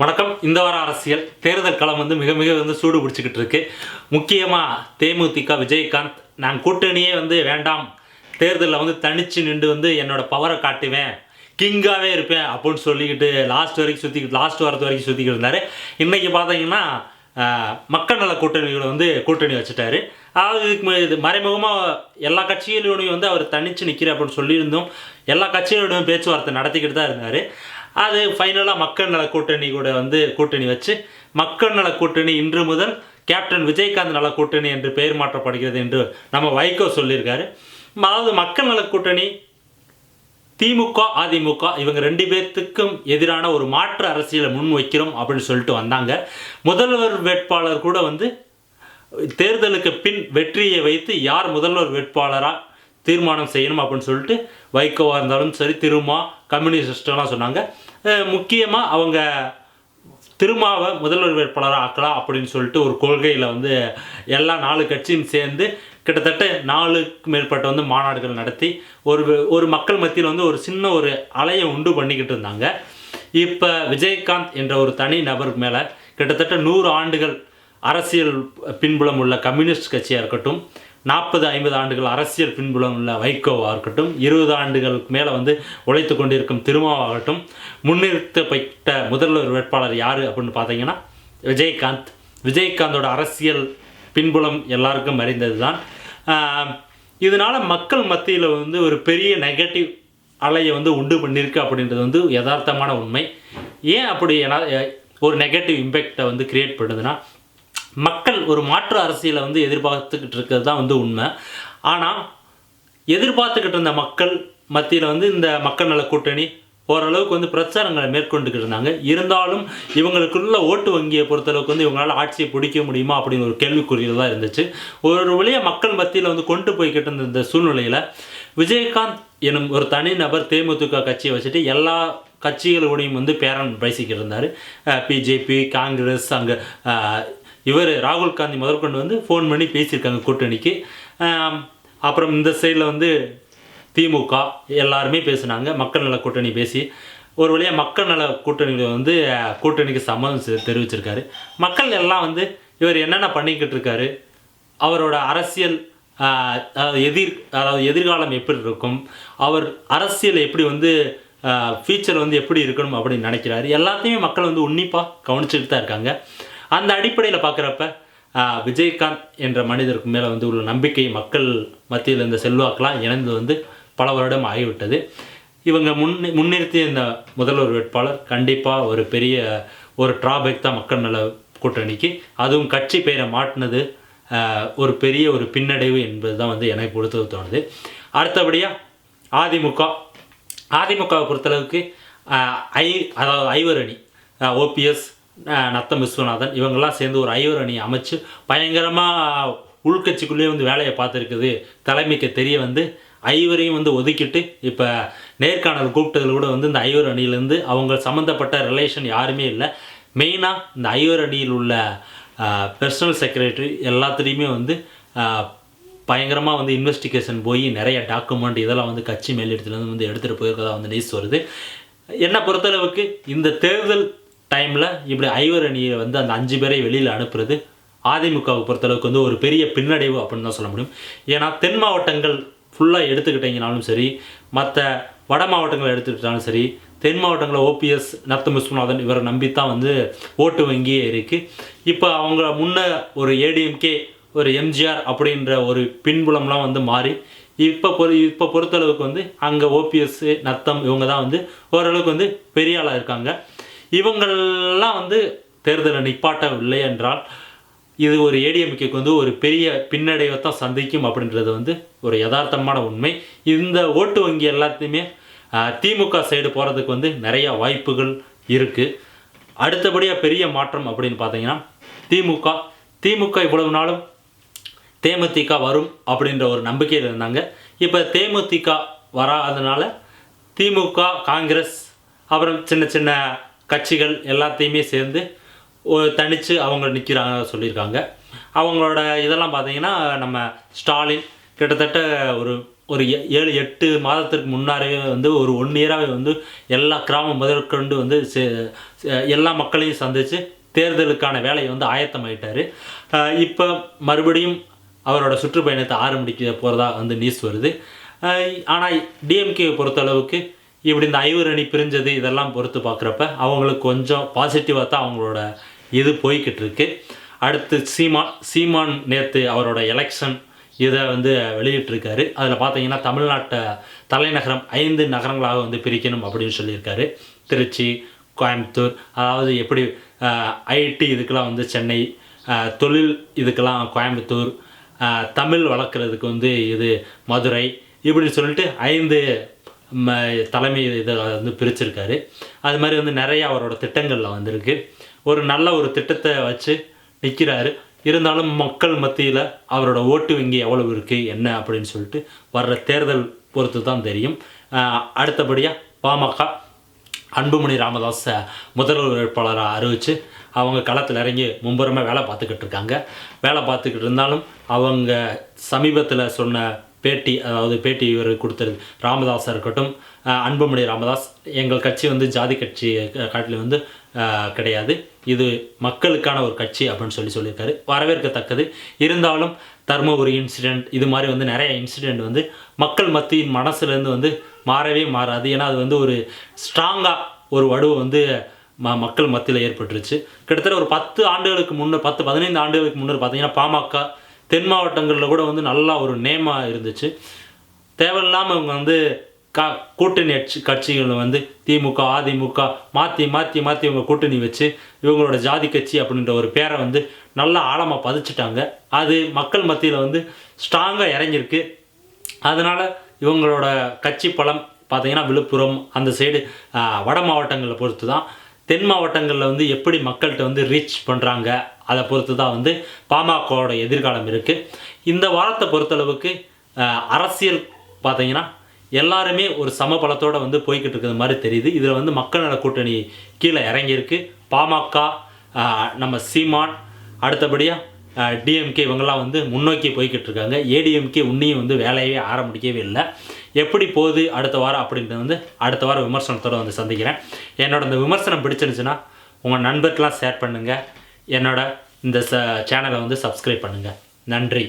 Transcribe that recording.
வணக்கம். இந்த வார அரசியல். தேர்தல் களம் வந்து மிக மிக வந்து சூடு பிடிச்சிக்கிட்டு இருக்கு. முக்கியமாக தேமுதிக விஜயகாந்த். நான் கூட்டணியே வந்து வேண்டாம். தேர்தலில் வந்து தனிச்சு நின்று வந்து என்னோட பவரை காட்டுவேன். கிங்காகவே இருப்பேன் அப்படின்னு சொல்லிக்கிட்டு லாஸ்ட் வரைக்கும் சுற்றிக்கிட்டு லாஸ்ட் வாரத்து வரைக்கும் சுற்றிக்கிட்டு இருந்தார். இன்றைக்கி பார்த்தீங்கன்னா மக்கள் நல கூட்டணிகளை வந்து கூட்டணி வச்சுட்டாரு. அதாவது இதுக்கு இது மறைமுகமாக எல்லா கட்சிகளோடையும் வந்து அவர் தனித்து நிற்கிற அப்படின்னு சொல்லியிருந்தோம். எல்லா கட்சிகளோடையும் பேச்சுவார்த்தை நடத்திக்கிட்டு தான் இருந்தார். அது ஃபைனலாக மக்கள் நல கூட்டணி கூட வந்து கூட்டணி வச்சு மக்கள் நல கூட்டணி இன்று முதல் கேப்டன் விஜயகாந்த் நல கூட்டணி என்று பெயர் மாற்றப்படுகிறது என்று நம்ம வைகோ சொல்லியிருக்காரு. அதாவது மக்கள் நல கூட்டணி திமுக அதிமுக இவங்க ரெண்டு பேர்த்துக்கும் எதிரான ஒரு மாற்று அரசியலை முன் வைக்கிறோம் அப்படின்னு சொல்லிட்டு வந்தாங்க. முதல்வர் வேட்பாளர் கூட வந்து தேர்தலுக்கு பின் வெற்றியை வைத்து யார் முதல்வர் வேட்பாளராக தீர்மானம் செய்யணும் அப்படின்னு சொல்லிட்டு வைகோவாக இருந்தாலும் சரி திருமா கம்யூனிஸ்டெலாம் சொன்னாங்க. முக்கியமாக அவங்க திருமாவை முதல்வர் வேட்பாளராக ஆக்கலாம் அப்படின்னு சொல்லிட்டு ஒரு கொள்கையில் வந்து எல்லா நாலு கட்சியும் சேர்ந்து கிட்டத்தட்ட நாலுக்கு மேற்பட்ட வந்து மாநாடுகள் நடத்தி ஒரு ஒரு மக்கள் மத்தியில் வந்து ஒரு சின்ன ஒரு அலையை உண்டு பண்ணிக்கிட்டு இருந்தாங்க. இப்போ விஜயகாந்த் என்ற ஒரு தனி நபர் மேலே கிட்டத்தட்ட நூறு ஆண்டுகள் அரசியல் பின்புலம் உள்ள கம்யூனிஸ்ட் கட்சியாக இருக்கட்டும் நாற்பது ஐம்பது ஆண்டுகள் அரசியல் பின்புலம் உள்ள வைகோவாக இருக்கட்டும் இருபது ஆண்டுகளுக்கு மேலே வந்து உழைத்து கொண்டிருக்கும் திருமாவாகட்டும் முன்னிறுத்தப்பட்ட முதல்வர் வேட்பாளர் யார் அப்படின்னு பார்த்தீங்கன்னா விஜயகாந்த். விஜயகாந்தோட அரசியல் பின்புலம் எல்லாருக்கும் அறிந்தது தான் இதனால் மக்கள் மத்தியில் வந்து ஒரு பெரிய நெகட்டிவ் அலையை வந்து உண்டு பண்ணியிருக்கு அப்படின்றது வந்து யதார்த்தமான உண்மை. ஏன் அப்படி ஏன்னா ஒரு நெகட்டிவ் இம்பேக்டை வந்து கிரியேட் பண்ணுதுன்னா மக்கள் ஒரு மாற்று அரசியலை வந்து எதிர்பார்த்துக்கிட்டு இருக்கிறது தான் வந்து உண்மை. ஆனால் எதிர்பார்த்துக்கிட்டு இருந்த மக்கள் மத்தியில் வந்து இந்த மக்கள் நல கூட்டணி ஓரளவுக்கு வந்து பிரச்சாரங்களை மேற்கொண்டுக்கிட்டு இருந்தாங்க. இருந்தாலும் இவங்களுக்குள்ள ஓட்டு வங்கியை பொறுத்தளவுக்கு வந்து இவங்களால் ஆட்சியை பிடிக்க முடியுமா அப்படின்னு ஒரு கேள்விக்குறியில் தான் இருந்துச்சு. ஒரு வழியாக மக்கள் மத்தியில் வந்து கொண்டு போய்கிட்டு இருந்த இந்த சூழ்நிலையில் விஜயகாந்த் எனும் ஒரு தனிநபர் தேமுதிக கட்சியை வச்சுட்டு எல்லா கட்சிகளோடையும் வந்து பேரன் பேசிக்கிட்டு இருந்தார். பிஜேபி காங்கிரஸ் அங்கே இவர் ராகுல் காந்தி முதற்கொண்டு வந்து ஃபோன் பண்ணி பேசியிருக்காங்க கூட்டணிக்கு. அப்புறம் இந்த சைடில் வந்து திமுக எல்லாருமே பேசுனாங்க. மக்கள் நல கூட்டணி பேசி ஒரு வழியாக மக்கள் நல கூட்டணியில் வந்து கூட்டணிக்கு சம்மதம் செ- தெரிவிச்சிருக்காரு. மக்கள் எல்லாம் வந்து இவர் என்னென்ன பண்ணிக்கிட்டு இருக்காரு? அவரோட அரசியல் அதாவது எதிர் அதாவது எதிர்காலம் எப்படி இருக்கும்? அவர் அரசியல் எப்படி வந்து ஃபியூச்சர் வந்து எப்படி இருக்கணும் அப்படின்னு நினைக்கிறாரு. எல்லாத்தையுமே மக்கள் வந்து உன்னிப்பாக கவனிச்சுட்டு தான் இருக்காங்க. அந்த அடிப்படையில் பார்க்குறப்ப விஜயகாந்த் என்ற மனிதருக்கு மேலே வந்து உள்ள நம்பிக்கை மக்கள் மத்தியில் இந்த செல்வாக்கெலாம் இணைந்து வந்து பல வருடம் ஆகிவிட்டது. இவங்க முன் முன்னிறுத்திய இந்த முதல்வர் வேட்பாளர் கண்டிப்பாக ஒரு பெரிய ஒரு ட்ராபேக் தான் மக்கள் நல கூட்டணிக்கு. அதுவும் கட்சி பெயரை மாட்டினது ஒரு பெரிய ஒரு பின்னடைவு என்பது தான் வந்து எனக்கு பொறுத்தது தோணுது. அடுத்தபடியாக அதிமுக. அதிமுகவை பொறுத்தளவுக்கு ஐ அதாவது ஐவர் அணி ஓபிஎஸ் நத்தம் விஸ்வநாதன். இவங்கெல்லாம் சேர்ந்து ஒரு ஐவர் அணி அமைச்சு பயங்கரமாக உள்கட்சிக்குள்ளேயே வந்து வேலையை பார்த்துருக்குது. தலைமைக்கு தெரிய வந்து ஐவரையும் வந்து ஒதுக்கிட்டு இப்போ நேர்காணல் கூப்பிட்டதில் கூட வந்து இந்த ஐவர் அணியிலேருந்து அவங்க சம்மந்தப்பட்ட ரிலேஷன் யாருமே இல்லை. மெயினாக இந்த ஐவர் அணியில் உள்ள பர்சனல் செக்ரட்டரி எல்லாத்துலேயுமே வந்து பயங்கரமாக வந்து இன்வெஸ்டிகேஷன் போய் நிறைய டாக்குமெண்ட் இதெல்லாம் வந்து கட்சி மேலிடத்துலேருந்து வந்து எடுத்துகிட்டு போயிருக்கதா வந்து நியூஸ் வருது. என்னை பொறுத்தளவுக்கு இந்த தேர்தல் டைமில் இப்படி ஐவர் அணியை வந்து அந்த அஞ்சு பேரை வெளியில் அனுப்புறது அதிமுகவை பொறுத்தளவுக்கு வந்து ஒரு பெரிய பின்னடைவு அப்படின்னு தான் சொல்ல முடியும். ஏன்னா தென் மாவட்டங்கள் ஃபுல்லாக எடுத்துக்கிட்டீங்கனாலும் சரி மற்ற வட மாவட்டங்களை எடுத்துக்கிட்டாலும் சரி தென் மாவட்டங்களில் ஓபிஎஸ் நத்தம் விஸ்வநாதன் இவரை நம்பி தான் வந்து ஓட்டு வங்கியே இருக்குது இப்போ அவங்க முன்ன ஒரு ஏடிஎம்கே ஒரு எம்ஜிஆர் அப்படின்ற ஒரு பின்புலம்லாம் வந்து மாறி இப்போ பொறு இப்போ பொறுத்தளவுக்கு வந்து அங்கே ஓபிஎஸ் நத்தம் இவங்க தான் வந்து ஓரளவுக்கு வந்து பெரிய ஆளாக இருக்காங்க. இவங்கள்லாம் வந்து தேர்தலை நிப்பாட்டவில்லை என்றால் இது ஒரு ஏடிஎம்கேக்கு வந்து ஒரு பெரிய பின்னடைவை தான் சந்திக்கும் அப்படின்றது வந்து ஒரு யதார்த்தமான உண்மை. இந்த ஓட்டு வங்கி எல்லாத்தையுமே திமுக சைடு போகிறதுக்கு வந்து நிறைய வாய்ப்புகள் இருக்குது அடுத்தபடியாக பெரிய மாற்றம் அப்படின்னு பார்த்தீங்கன்னா திமுக திமுக இவ்வளவு நாளும் தேமுதிக வரும் அப்படின்ற ஒரு நம்பிக்கையில் இருந்தாங்க. இப்போ தேமுதிக வராதனால திமுக காங்கிரஸ் அப்புறம் சின்ன சின்ன கட்சிகள் எல்லாத்தையுமே சேர்ந்து தனித்து அவங்க நிற்கிறாங்க சொல்லியிருக்காங்க. அவங்களோட இதெல்லாம் பார்த்தீங்கன்னா நம்ம ஸ்டாலின் கிட்டத்தட்ட ஒரு ஒரு ஏழு எட்டு மாதத்திற்கு முன்னாரே வந்து ஒரு ஒன் இயராகவே வந்து எல்லா கிராமம் முதற்கொண்டு வந்து சே- எல்லா மக்களையும் சந்தித்து தேர்தலுக்கான வேலையை வந்து ஆயத்தமாயிட்டாரு. இப்போ மறுபடியும் அவரோட சுற்றுப்பயணத்தை ஆரம்பிக்க போகிறதா வந்து நியூஸ் வருது. ஆனால் டிஎம்கே பொறுத்தளவுக்கு இப்படி இந்த ஐவர் அணி பிரிஞ்சது இதெல்லாம் பொறுத்து பார்க்குறப்ப அவங்களுக்கு கொஞ்சம் பாசிட்டிவாக தான் அவங்களோட இது போய்கிட்டு இருக்கு. அடுத்து சீமான் சீமான் நேற்று அவரோட எலெக்ஷன் இதை வந்து வெளியிட்டிருக்காரு. அதில் பார்த்தீங்கன்னா தமிழ்நாட்டை தலைநகரம் ஐந்து நகரங்களாக வந்து பிரிக்கணும் அப்படின்னு சொல்லியிருக்காரு. திருச்சி கோயம்புத்தூர் அதாவது எப்படி ஐடி இதுக்கெல்லாம் வந்து சென்னை தொழில் இதுக்கெல்லாம் கோயம்புத்தூர் தமிழ் வளர்க்குறதுக்கு வந்து இது மதுரை இப்படின்னு சொல்லிட்டு ஐந்து ம தலைமை இதை வந்து பிரிச்சிருக்காரு. அது மாதிரி வந்து நிறைய அவரோட திட்டங்களில் வந்திருக்கு. ஒரு நல்ல ஒரு திட்டத்தை வச்சு நிற்கிறாரு இருந்தாலும் மக்கள் மத்தியில் அவரோட ஓட்டு வங்கி எவ்வளவு இருக்குது என்ன அப்படின்னு சொல்லிட்டு வர்ற தேர்தல் பொறுத்து தான் தெரியும் அடுத்தபடியாக பாமக அன்புமணி ராமதாஸ் முதல்வர் வேட்பாளராக அறிவித்து அவங்க களத்தில் இறங்கி மும்புறமாக வேலை பார்த்துக்கிட்டு இருக்காங்க. வேலை பார்த்துக்கிட்டு இருந்தாலும் அவங்க சமீபத்தில் சொன்ன பேட்டி அதாவது பேட்டி இவர் கொடுத்தது. ராமதாஸாக இருக்கட்டும் அன்புமணி ராமதாஸ் எங்கள் கட்சி வந்து ஜாதி கட்சி காட்டில் வந்து கிடையாது. இது மக்களுக்கான ஒரு கட்சி அப்படின்னு சொல்லி சொல்லியிருக்காரு. வரவேற்கத்தக்கது. இருந்தாலும் தர்மபுரி இன்சிடெண்ட் இது மாதிரி வந்து நிறைய இன்சிடெண்ட் வந்து மக்கள் மத்தியின் மனசுலேருந்து வந்து மாறவே மாறாது. ஏன்னா அது வந்து ஒரு ஸ்ட்ராங்காக ஒரு வடுவை வந்து ம மக்கள் மத்தியில் ஏற்பட்டுருச்சு. கிட்டத்தட்ட ஒரு பத்து ஆண்டுகளுக்கு முன்னர் பத்து பதினைந்து ஆண்டுகளுக்கு முன்னர் பார்த்தீங்கன்னா பாமக தென் மாவட்டங்களில் கூட வந்து நல்லா ஒரு நேமாக இருந்துச்சு. தேவையில்லாமல் இவங்க வந்து க கூட்டணி அட்சி கட்சிகள் வந்து திமுக அதிமுக மாற்றி மாற்றி மாற்றி இவங்க கூட்டணி வச்சு இவங்களோட ஜாதி கட்சி அப்படின்ற ஒரு பேரை வந்து நல்லா ஆழமாக பதிச்சிட்டாங்க. அது மக்கள் மத்தியில் வந்து ஸ்ட்ராங்காக இறங்கியிருக்கு. அதனால் இவங்களோட கட்சி பலம் பார்த்தீங்கன்னா விழுப்புரம் அந்த சைடு வட மாவட்டங்களை பொறுத்து தான் தென் மாவட்டங்களில் வந்து எப்படி மக்கள்கிட்ட வந்து ரீச் பண்ணுறாங்க அதை பொறுத்து தான் வந்து பாமகவோட எதிர்காலம் இருக்குது இந்த வாரத்தை பொறுத்தளவுக்கு அரசியல் பார்த்தீங்கன்னா எல்லாருமே ஒரு சமபலத்தோட வந்து போய்கிட்டு இருக்கிறது மாதிரி தெரியுது. இதில் வந்து மக்கள் நல கூட்டணி கீழே இறங்கியிருக்கு. பாமக நம்ம சீமான் அடுத்தபடியாக டிஎம்கே இவங்கெல்லாம் வந்து முன்னோக்கி போய்கிட்டு இருக்காங்க. ஏடிஎம்கே உன்னையும் வந்து வேலையவே ஆரம்பிக்கவே இல்லை. எப்படி போகுது அடுத்த வாரம் அப்படின்றது வந்து அடுத்த வாரம் விமர்சனத்தோட வந்து சந்திக்கிறேன். என்னோட இந்த விமர்சனம் பிடிச்சிருந்துச்சுன்னா உங்கள் நண்பருக்கெலாம் ஷேர் பண்ணுங்கள் என்னோட இந்த ச சேனலை வந்து சப்ஸ்கிரைப் பண்ணுங்கள் நன்றி.